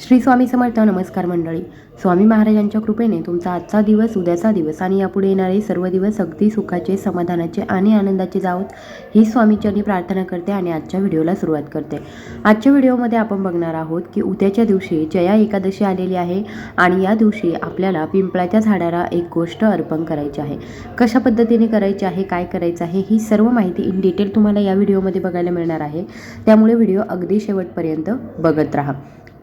श्री स्वामी समर्थ नमस्कार मंडळी. स्वामी महाराजांच्या कृपेने तुमचा आजचा दिवस उद्याचा दिवस आणि यापुढे येणारे सर्व दिवस अगदी सुखाचे समाधानाचे आणि आनंदाचे जावत ही स्वामीचरणी प्रार्थना करते आणि आजच्या व्हिडिओला सुरुवात करते. आजच्या व्हिडिओमध्ये आपण बघणार आहोत की उद्याच्या दिवशी जया एकादशी आलेली आहे आणि या दिवशी आपल्याला पिंपळाच्या झाडाला एक गोष्ट अर्पण करायची आहे. कशा पद्धतीने करायची आहे काय करायचं आहे ही सर्व माहिती इन डिटेल तुम्हाला या व्हिडिओमध्ये बघायला मिळणार आहे. त्यामुळे व्हिडिओ अगदी शेवटपर्यंत बघत राहा.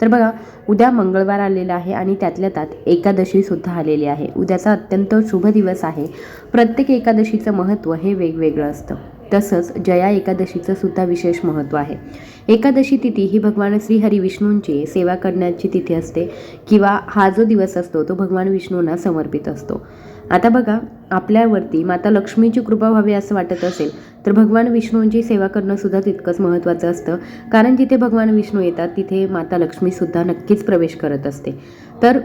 तर बघा उद्या मंगळवार आलेला आहे आणि त्यातल्या त्यात एकादशीसुद्धा आलेली आहे. उद्याचा अत्यंत शुभ दिवस आहे. प्रत्येक एकादशीचं महत्त्व हे वेगवेगळं असतं. तसंच जया एकादशीचं सुद्धा विशेष महत्त्व आहे. एकादशी तिथी ही भगवान श्रीहरी विष्णूंची सेवा करण्याची तिथी असते किंवा हा जो दिवस असतो तो भगवान विष्णूंना समर्पित असतो. आता बघा आपल्यावरती माता लक्ष्मीची कृपा व्हावी असं वाटत असेल तर भगवान विष्णूंची सेवा करणं सुद्धा तितकंच महत्त्वाचं असतं. कारण जिथे भगवान विष्णू येतात तिथे माता लक्ष्मीसुद्धा नक्कीच प्रवेश करत असते. तर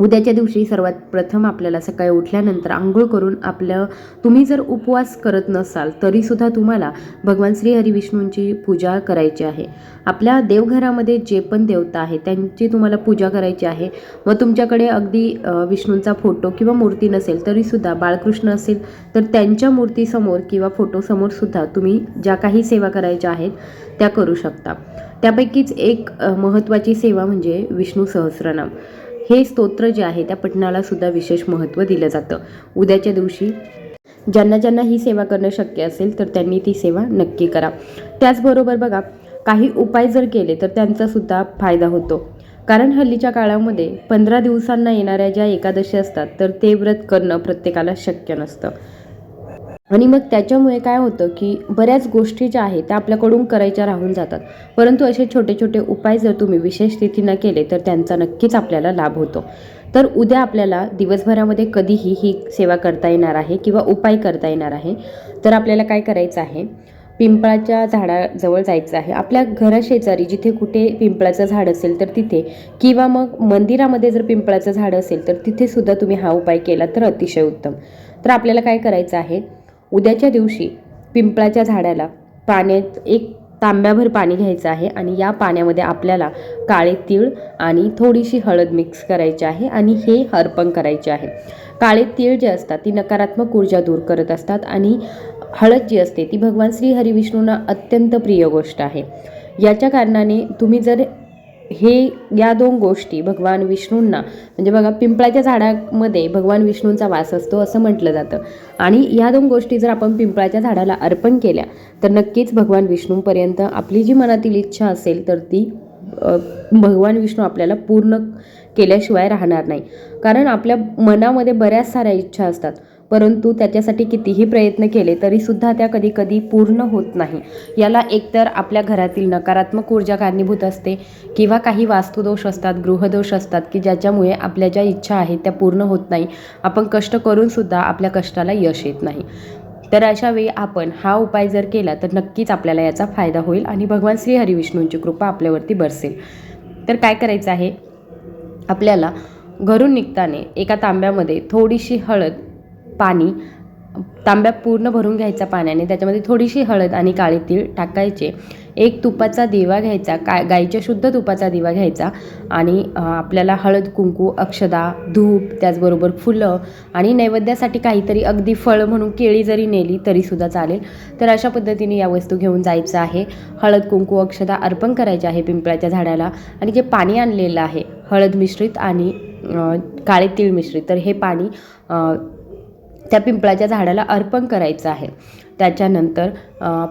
उद्याच्या दिवशी सर्वात प्रथम आपल्याला सकाळी उठल्यानंतर आंघोळ करून आपलं तुम्ही जर उपवास करत नसाल तरीसुद्धा तुम्हाला भगवान श्री हरी विष्णूंची पूजा करायची आहे. आपल्या देवघरामध्ये जे पण देवता आहे त्यांची तुम्हाला पूजा करायची आहे. व तुमच्याकडे अगदी विष्णूंचा फोटो किंवा मूर्ती नसेल तरीसुद्धा बाळकृष्ण असेल तर त्यांच्या मूर्तीसमोर किंवा फोटोसमोरसुद्धा तुम्ही ज्या काही सेवा करायच्या आहेत त्या करू शकता. त्यापैकीच एक महत्त्वाची सेवा म्हणजे विष्णू सहस्रनाम. हे स्तोत्र जे आहे त्या पठणाला सुद्धा विशेष महत्त्व दिलं जातं. उद्याच्या दिवशी ज्यांना ज्यांना ही सेवा करणं शक्य असेल तर त्यांनी ती सेवा नक्की करा. त्याचबरोबर बघा काही उपाय जर केले तर त्यांचा सुद्धा फायदा होतो. कारण हल्लीच्या काळामध्ये पंधरा दिवसांना येणाऱ्या ज्या एकादशी असतात तर ते व्रत करणं प्रत्येकाला शक्य नसतं. आणि मग त्याच्यामुळे काय होतं की बऱ्याच गोष्टी ज्या आहेत त्या आपल्याकडून करायच्या राहून जातात. परंतु असे छोटे छोटे उपाय जर तुम्ही विशेष तिथीनं केले तर त्यांचा नक्कीच आपल्याला लाभ होतो. तर उद्या आपल्याला दिवसभरामध्ये कधीही ही सेवा करता येणार आहे किंवा उपाय करता येणार आहे तर आपल्याला काय करायचं आहे? पिंपळाच्या झाडाजवळ जायचं आहे. आपल्या घराशेजारी जिथे कुठे पिंपळाचं झाड असेल तर तिथे. किंवा मग मंदिरामध्ये जर पिंपळाचं झाड असेल तर तिथेसुद्धा तुम्ही हा उपाय केला तर अतिशय उत्तम. तर आपल्याला काय करायचं आहे? उद्याच्या दिवशी पिंपळाच्या झाडाला पाण्यात एक तांब्याभर पाणी घ्यायचं आहे आणि या पाण्यामध्ये आपल्याला काळे तीळ आणि थोडीशी हळद मिक्स करायची आहे आणि हे अर्पण करायचे आहे. काळे तीळ जे असतात ती नकारात्मक ऊर्जा दूर करत असतात आणि हळद जी असते ती भगवान श्री हरिविष्णूंना अत्यंत प्रिय गोष्ट आहे. याच्या कारणाने तुम्ही जर हे या दोन गोष्टी भगवान विष्णूंना म्हणजे बघा पिंपळाच्या झाडामध्ये भगवान विष्णूंचा वास असतो असं म्हटलं जातं. आणि या दोन गोष्टी जर आपण पिंपळाच्या झाडाला अर्पण केल्या तर नक्कीच भगवान विष्णूंपर्यंत आपली जी मनातील इच्छा असेल तर ती भगवान विष्णू आपल्याला पूर्ण केल्याशिवाय राहणार नाही. कारण आपल्या मनामध्ये बऱ्याच साऱ्या इच्छा असतात. परंतु त्याच्यासाठी कितीही प्रयत्न केले तरीसुद्धा त्या कधी कधी पूर्ण होत नाही. याला एकतर आपल्या घरातील नकारात्मक ऊर्जा कारणीभूत असते किंवा काही वास्तुदोष असतात गृहदोष असतात की ज्याच्यामुळे आपल्या ज्या इच्छा आहेत त्या पूर्ण होत नाही. आपण कष्ट करूनसुद्धा आपल्या कष्टाला यश येत नाही. तर अशा वेळी आपण हा उपाय जर केला तर नक्कीच आपल्याला याचा फायदा होईल आणि भगवान श्री हरिविष्णूंची कृपा आपल्यावरती बरसेल. तर काय करायचं आहे? आपल्याला घरून निघताने एका तांब्यामध्ये थोडीशी हळद पाणी तांब्या पूर्ण भरून घ्यायचा पाण्याने त्याच्यामध्ये थोडीशी हळद आणि काळे तीळ टाकायचे. एक तुपाचा दिवा घ्यायचा काय गाईच्या शुद्ध तुपाचा दिवा घ्यायचा आणि आपल्याला हळद कुंकू अक्षदा धूप त्याचबरोबर फुलं आणि नैवेद्यासाठी काहीतरी अगदी फळं म्हणून केळी जरी नेली तरीसुद्धा चालेल. तर अशा पद्धतीने या वस्तू घेऊन जायचं आहे. हळद कुंकू अक्षदा अर्पण करायचे आहे पिंपळाच्या झाडाला आणि जे पाणी आणलेलं आहे हळद मिश्रित आणि काळे तीळ मिश्रित. तर हे पाणी त्या पिंपळाच्या झाडाला अर्पण करायचं आहे. त्याच्यानंतर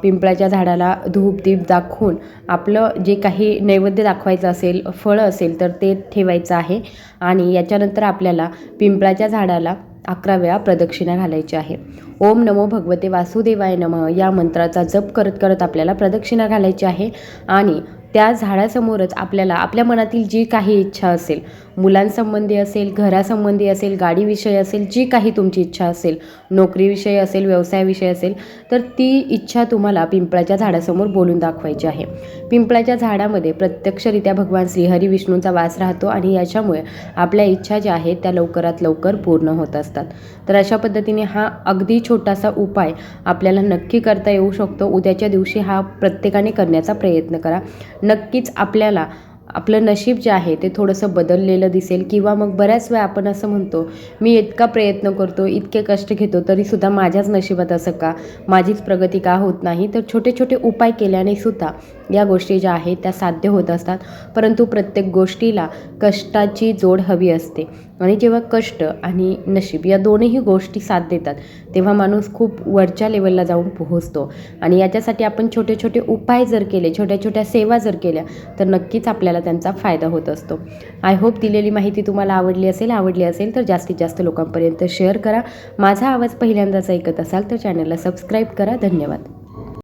पिंपळाच्या झाडाला धूप दीप दाखवून आपलं जे काही नैवेद्य दाखवायचं असेल फळं असेल तर ते ठेवायचं आहे. आणि याच्यानंतर आपल्याला पिंपळाच्या झाडाला अकरा वेळा प्रदक्षिणा घालायची आहे. ओम नमो भगवते वासुदेवाय नम या मंत्राचा जप करत करत आपल्याला प्रदक्षिणा घालायची आहे. आणि त्या झाडासमोरच आपल्याला आपल्या मनातील जी काही इच्छा असेल मुलांसंबंधी असेल घरासंबंधी असेल गाडीविषयी असेल जी काही तुमची इच्छा असेल नोकरीविषयी असेल व्यवसायाविषयी असेल तर ती इच्छा तुम्हाला पिंपळाच्या झाडासमोर बोलून दाखवायची आहे. पिंपळाच्या झाडामध्ये प्रत्यक्षरित्या भगवान श्रीहरी विष्णूंचा वास राहतो आणि याच्यामुळे आपल्या इच्छा ज्या आहेत त्या लवकरात लवकर पूर्ण होत असतात. तर अशा पद्धतीने हा अगदी छोटासा उपाय आपल्याला नक्की करता येऊ शकतो. उद्याच्या दिवशी हा प्रत्येकाने करण्याचा प्रयत्न करा. नक्कीच आपल्याला आपलं नशीब जे आहे ते थोडंसं बदललेलं दिसेल किंवा मग बऱ्याच वेळा आपण असं म्हणतो मी इतका प्रयत्न करतो इतके कष्ट घेतो तरीसुद्धा माझ्याच नशिबात असं का? माझीच प्रगती का होत नाही? तर छोटे छोटे उपाय केल्याने सुद्धा या गोष्टी ज्या आहेत त्या साध्य होत असतात. परंतु प्रत्येक गोष्टीला कष्टाची जोड हवी असते. आणि जेव्हा कष्ट आणि नशीब या दोन्हीही गोष्टी साथ देतात तेव्हा माणूस खूप वरच्या लेवलला जाऊन पोहोचतो. आणि याच्यासाठी आपण छोटे छोटे उपाय जर केले छोट्या छोट्या सेवा जर केल्या तर नक्कीच आपल्याला त्यांचा फायदा होत असतो. आय होप दिलेली माहिती तुम्हाला आवडली असेल आवडली असेल तर जास्तीत जास्त लोकांपर्यंत शेअर करा. माझा आवाज पहिल्यांदाच ऐकत असाल तर चॅनलला सबस्क्राईब करा. धन्यवाद.